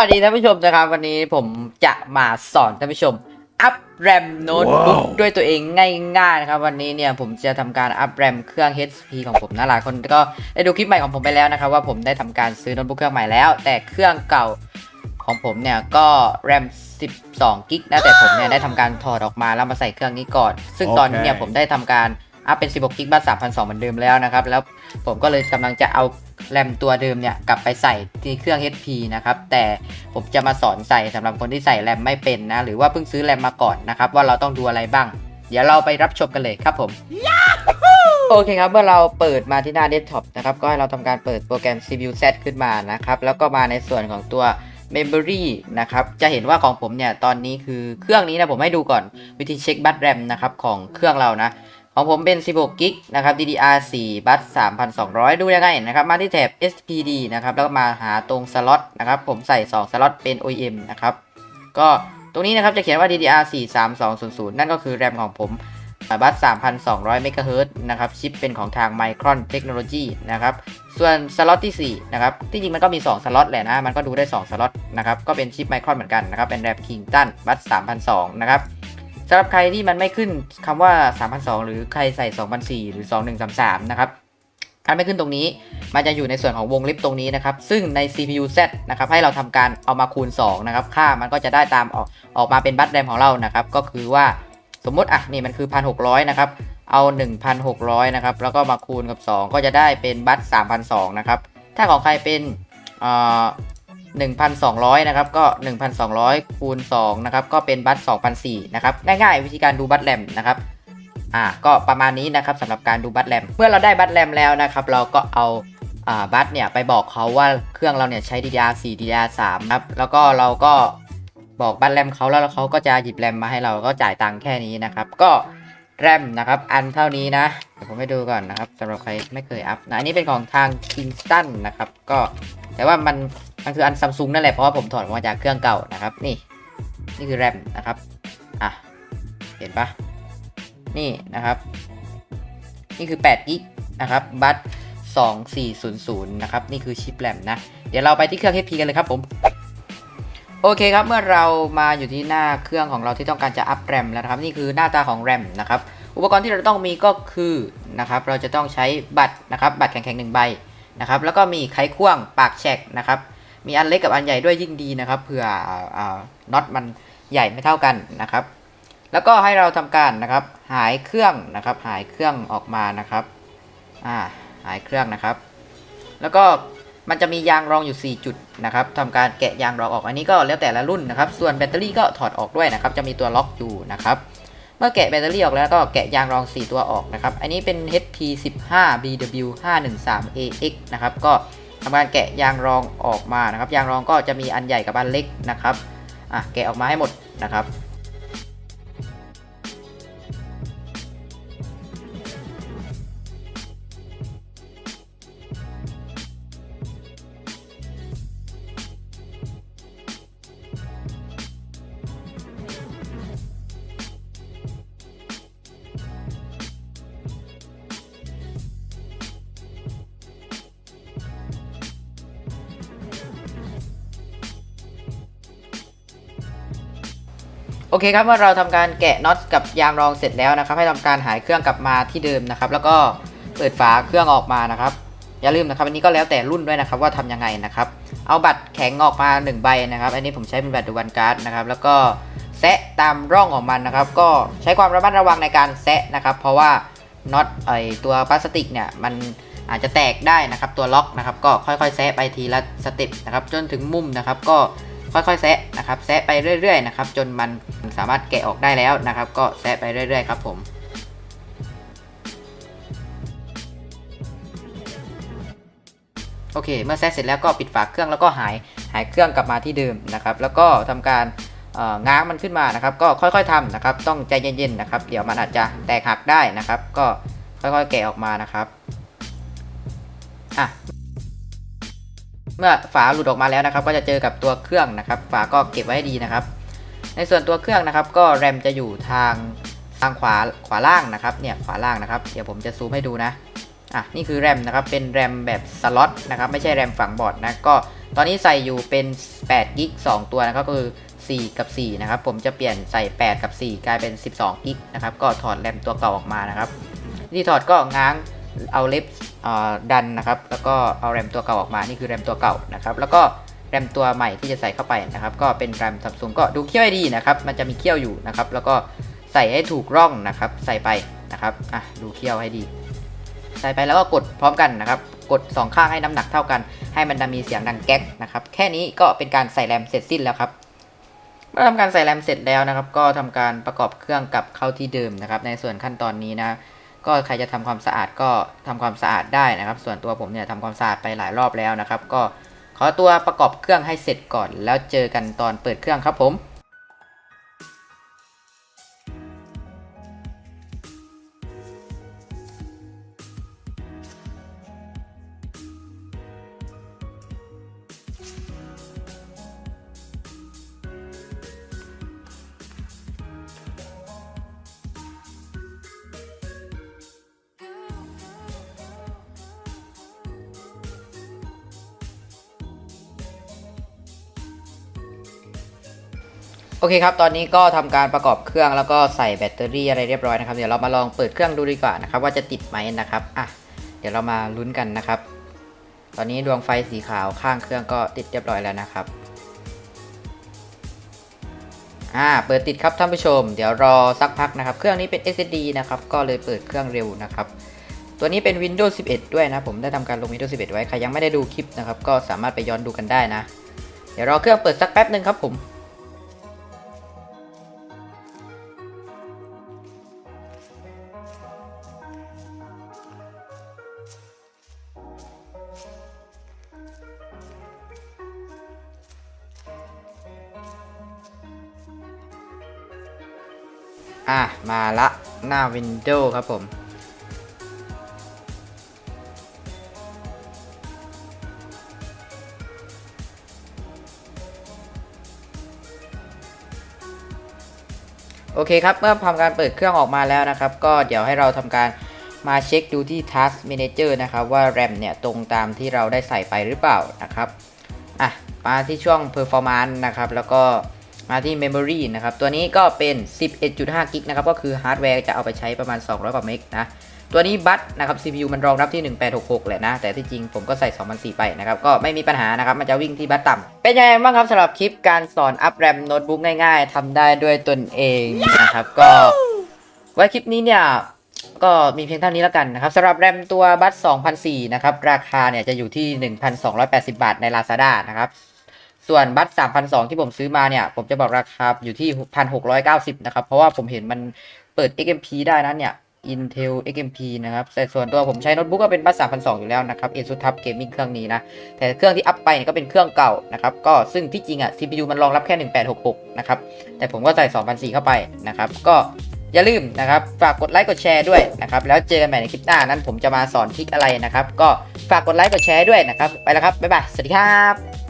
วัสดีท่านผู้ชมนะครับ วันนี้ผมจะมาสอนท่านผู้ชม อัพแรมโน้ตบุ๊กว้าวด้วยตัวเองง่ายๆนะครับ วันนี้เนี่ยผมจะทำการอัพแรมเครื่อง HP ของผมนะหลายคนก็ได้ดูคลิปใหม่ของผมไปแล้วนะครับว่าผมได้ทำการซื้อโน้ตบุ๊กเครื่องใหม่แล้ว แต่เครื่องเก่าของผมเนี่ยก็แรม 12 กิกนะแต่ผมเนี่ยได้ทำการถอดออกมาแล้วมาใส่เครื่องนี้ก่อน ซึ่งตอนนี้เนี่ยโอเคผมได้ทำการอัพเป็น 16 กิกบัส3,200เหมือนเดิมแล้วนะครับ แล้วผมก็เลยกำลังจะเอา แรมตัวเดิมเนี่ยกลับไปใส่ที่เครื่อง HP นะครับ แต่ผมจะมาสอนใส่สำหรับคนที่ใส่แรมไม่เป็นนะ หรือว่าเพิ่งซื้อแรมมาก่อนนะครับว่าเราต้องดูอะไรบ้าง เดี๋ยวเราไปรับชมกันเลยครับผม โอเคครับ เมื่อเราเปิดมาที่หน้าเดสก์ท็อปนะครับ ก็ให้เราทำการเปิดโปรแกรม CPU Z ขึ้นมานะครับ แล้วก็มาในส่วนของตัว Memory นะครับ จะเห็นว่าของผมเนี่ยตอนนี้คือเครื่องนี้นะผมให้ดูก่อนวิธีเช็คบัตรแรมนะครับของเครื่องเรานะ ของผมเป็น 16 กิกนะครับ DDR4 บัต3,200 ดูยังไงนะครับ มาที่แถบ SPD นะครับ แล้วก็มาหาตรงสล็อตนะครับ ผมใส่ 2 สล็อตเป็น OEM นะครับ ก็ตรงนี้นะครับจะเขียนว่า DDR4 3200 นั่นก็คือแรมของผมบัต3,200 MHz นะครับ ชิปเป็นของทาง Micron Technology นะครับ ส่วนสล็อตที่ 4 นะครับ ที่จริงมันก็มี 2 สล็อตแหละนะ มันก็ดูได้ 2 สล็อตนะครับ ก็เป็นชิป Micron เหมือนกันนะครับ เป็นแรม Kingston บัต3,200 นะครับ สำหรับใครที่มันไม่ขึ้นคำว่า3,200หรือใครใส่2,400หรือ 2133 นะครับถ้าไม่ขึ้นตรงนี้ มันจะอยู่ในส่วนของวงเล็บตรงนี้นะครับ ซึ่งใน CPU Z นะครับให้เราทำการเอามาคูณ 2 นะครับ ค่ามันก็จะได้ตามออกออกมาเป็นบัตรแรมของเรานะครับ ก็คือว่าสมมติอะนี่มันคือ 1,600 นะครับ เอา 1,600 นะครับ แล้วก็มาคูณกับ 2 ก็จะได้เป็นบัตร3,200นะครับ ถ้าของใครเป็นเอ่อ 1,200 นะครับก็ 1,200 คูณ2นะครับก็เป็นบัตร2,004นะครับง่ายๆ วิธีการดูบัตรแรมนะครับอ่าก็ประมาณนี้นะครับสำหรับการดูบัตรแรมเมื่อเราได้บัตรแรมแล้วนะครับ เราก็เอาอ่าบัตรเนี่ยไปบอกเขาว่าเครื่องเราเนี่ยใช้ DDR4 DDR3 ครับแล้วก็เราก็บอกบัตรแรมเขาแล้วเขาก็จะหยิบแรมมาให้เราก็จ่ายตังค์แค่นี้นะครับ ก็แรมนะครับอันเท่านี้นะเดี๋ยวผมให้ดูก่อนนะครับสำหรับใครไม่เคยอัพนะอันนี้เป็นของทาง Kingston นะครับก็แต่ว่ามัน มันคืออันซัมซุงนั่นแหละเพราะว่าผมถอดมาจากเครื่องเก่านะครับ นี่ นี่คือแรมนะครับ อะ เห็นปะนี่นะครับ นี่คือ8กิกนะครับ บัต2400นะครับ นี่คือชิปแรมนะ เดี๋ยวเราไปที่เครื่อง HP กันเลยครับผมโอเคครับ เมื่อเรามาอยู่ที่หน้าเครื่องของเราที่ต้องการจะอัพแรมแล้วนะครับ นี่คือหน้าตาของแรมนะครับอุปกรณ์ที่เราต้องมีก็คือนะครับ เราจะต้องใช้บัตรนะครับ บัตรแข็งๆหนึ่งใบนะครับ แล้วก็มีไขควงปากแฉกนะครับ มีอันเล็กกับอันใหญ่ด้วยยิ่งดีนะครับเผื่อน็อตมันใหญ่ไม่เท่ากันนะครับ แล้วก็ให้เราทำการนะครับ หายเครื่องนะครับ หายเครื่องออกมานะครับอ่าหายเครื่องนะครับ แล้วก็มันจะมียางรองอยู่ 4 จุดนะครับทำการแกะยางรองออกอันนี้ก็แล้วแต่ละรุ่นนะครับ ส่วนแบตเตอรี่ก็ถอดออกด้วยนะครับ จะมีตัวล็อกอยู่นะครับ เมื่อแกะแบตเตอรี่ออกแล้วก็แกะยางรอง 4 ตัวออกนะครับ อันนี้เป็น HP 15 BW 513 AX นะครับ ก็ ทำการแกะยางรองออกมานะครับ ยางรองก็จะมีอันใหญ่กับอันเล็กนะครับอะแกะออกมาให้หมดนะครับ เคครับเมื่อเราทำการแกะน็อตกับยางรองเสร็จแล้วนะครับ ให้ทำการหายเครื่องกลับมาที่เดิมนะครับ แล้วก็เปิดฝาเครื่องออกมานะครับ อย่าลืมนะครับอันนี้ก็แล้วแต่รุ่นด้วยนะครับว่าทำยังไงนะครับ เอาบัตรแข็งออกมา1ใบนะครับ อันนี้ผมใช้เป็นบัตรดูวันการ์ดนะครับ แล้วก็แซะตามร่องของมันนะครับ ก็ใช้ความระมัดระวังในการแซะนะครับ เพราะว่าน็อตไอตัวพลาสติกเนี่ยมันอาจจะแตกได้นะครับตัวล็อกนะครับ ก็ค่อยๆแซะไปทีละสเต็ปนะครับ จนถึงมุมนะครับ ก็ค่อยๆแซะนะครับแซะไปเรื่อยๆนะครับ จนมัน สามารถแกะออกได้แล้วนะครับ ก็แซะไปเรื่อยๆครับผมโอเค เมื่อแซะเสร็จแล้วก็ปิดฝาเครื่องแล้วก็หายหายเครื่องกลับมาที่เดิมนะครับ แล้วก็ทำการง้างมันขึ้นมานะครับ ก็ค่อยๆทำนะครับ ต้องใจเย็นๆนะครับ เดี๋ยวมันอาจจะแตกหักได้นะครับ ก็ค่อยๆแกะออกมานะครับอะเมื่อฝาหลุดออกมาแล้วนะครับ ก็จะเจอกับตัวเครื่องนะครับ ฝาก็เก็บไว้ให้ดีนะครับ ในส่วนตัวเครื่องนะครับ ก็แรมจะอยู่ทางทางขวาขวาล่างนะครับเนี่ยขวาล่างนะครับเดี๋ยวผมจะซูมให้ดูนะอะนี่คือแรมนะครับเป็นแรมแบบสล็อตนะครับไม่ใช่แรมฝังบอร์ดนะก็ตอนนี้ใส่อยู่เป็น8กิก2ตัวนะครับก็คือ 4 กับ 4 นะครับ ผมจะเปลี่ยนใส่ 8 กับ 4 กลายเป็น 12กิกนะครับก็ถอดแรมตัวเก่าออกมานะครับที่ถอดก็ง้างเอาเล็บดันนะครับ แล้วก็เอาแรมตัวเก่าออกมานี่คือแรมตัวเก่านะครับ แล้วก็ แรมตัวใหม่ที่จะใส่เข้าไปนะครับ ก็เป็นแรมซัมซุงก็ดูเขี้ยวให้ดีนะครับ มันจะมีเขี้ยวอยู่นะครับ แล้วก็ใส่ให้ถูกร่องนะครับ ใส่ไปนะครับอะดูเขี้ยวให้ดี ใส่ไปแล้วก็กดพร้อมกันนะครับ กด 2 ข้างให้น้ำหนักเท่ากัน ให้มันมีเสียงดังแก๊กนะครับ แค่นี้ก็เป็นการใส่แรมเสร็จสิ้นแล้วครับเมื่อทำการใส่แรมเสร็จแล้วนะครับ ก็ทำการประกอบเครื่องกลับเข้าที่เดิมนะครับ ในส่วนขั้นตอนนี้นะก็ใครจะทำความสะอาดก็ทำความสะอาดได้นะครับ ส่วนตัวผมเนี่ยทำความสะอาดไปหลายรอบแล้วนะครับ ก็ ขอตัวประกอบเครื่องให้เสร็จก่อน แล้วเจอกันตอนเปิดเครื่องครับผม โอเคครับ ตอนนี้ก็ทำการประกอบเครื่องแล้วก็ใส่แบตเตอรี่อะไรเรียบร้อยนะครับ เดี๋ยวเรามาลองเปิดเครื่องดูดีกว่านะครับว่าจะติดไหมนะครับ อะ เดี๋ยวเรามาลุ้นกันนะครับ ตอนนี้ดวงไฟสีขาวข้างเครื่องก็ติดเรียบร้อยแล้วนะครับ อ่า เปิดติดครับท่านผู้ชม เดี๋ยวรอสักพักนะครับ เครื่องนี้เป็น SSD นะครับ ก็เลยเปิดเครื่องเร็วนะครับ ตัวนี้เป็น Windows 11 ด้วยนะ ผมได้ทำการลง Windows 11 ไว้ ใครยังไม่ได้ดูคลิปนะครับ ก็สามารถไปย้อนดูกันได้นะ เดี๋ยวรอเครื่องเปิดสักแป๊บหนึ่งครับผม อะ มาละหน้า Windows ครับผม โอเคครับ เมื่อทำการเปิดเครื่องออกมาแล้วนะครับ ก็เดี๋ยวให้เราทำการมาเช็คดูที่ Task Manager นะครับ ว่า RAM เนี่ย ตรงตามที่เราได้ใส่ไปหรือเปล่านะครับ อะ มาที่ช่วง Performance นะครับ แล้วก็ มาที่ Memory นะครับ ตัวนี้ก็เป็น 11.5 กิกนะครับ ก็คือฮาร์ดแวร์จะเอาไปใช้ประมาณ 200 กว่าเมกนะ ตัวนี้บัตนะครับ CPU มันรองรับที่ 1866 แหละนะ แต่ที่จริงผมก็ใส่2004ไปนะครับ ก็ไม่มีปัญหานะครับ มันจะวิ่งที่บัตต่ำ เป็นยังไงบ้างครับสำหรับคลิปการสอนอัพแรมโน้ตบุ๊กง่ายๆทำได้ด้วยตนเองนะครับ ก็ไว้คลิปนี้เนี่ยก็มีเพียงเท่านี้แล้วกันนะครับสำหรับแรมตัวบัต2004นะครับ ราคาเนี่ยจะอยู่ที่ 1,280 บาทใน Lazada นะครับ ส่วนบัตร3,200ที่ผมซื้อมาเนี่ย ผมจะบอกราคาอยู่ที่1,690นะครับ เพราะว่าผมเห็นมันเปิด XMP ได้นะเนี่ย Intel XMP นะครับ แต่ส่วนตัวผมใช้โน้ตบุ๊กก็เป็นบัต3,200อยู่แล้วนะครับ ASUS TUF Gaming เครื่องนี้นะ แต่เครื่องที่อัพไปก็เป็นเครื่องเก่านะครับ ก็ซึ่งที่จริงอะ CPU มันรองรับแค่ 1866 นะครับ แต่ผมก็ใส่2004 เข้าไปนะครับ ก็อย่าลืมนะครับ ฝากกดไลค์กดแชร์ด้วยนะครับ แล้วเจอกันใหม่ในคลิปหน้านั้นผมจะมาสอนทริคอะไรนะครับ ก็ฝากกดไลค์กดแชร์ด้วยนะครับ ไปแล้วครับ บ๊ายบาย สวัสดีครับ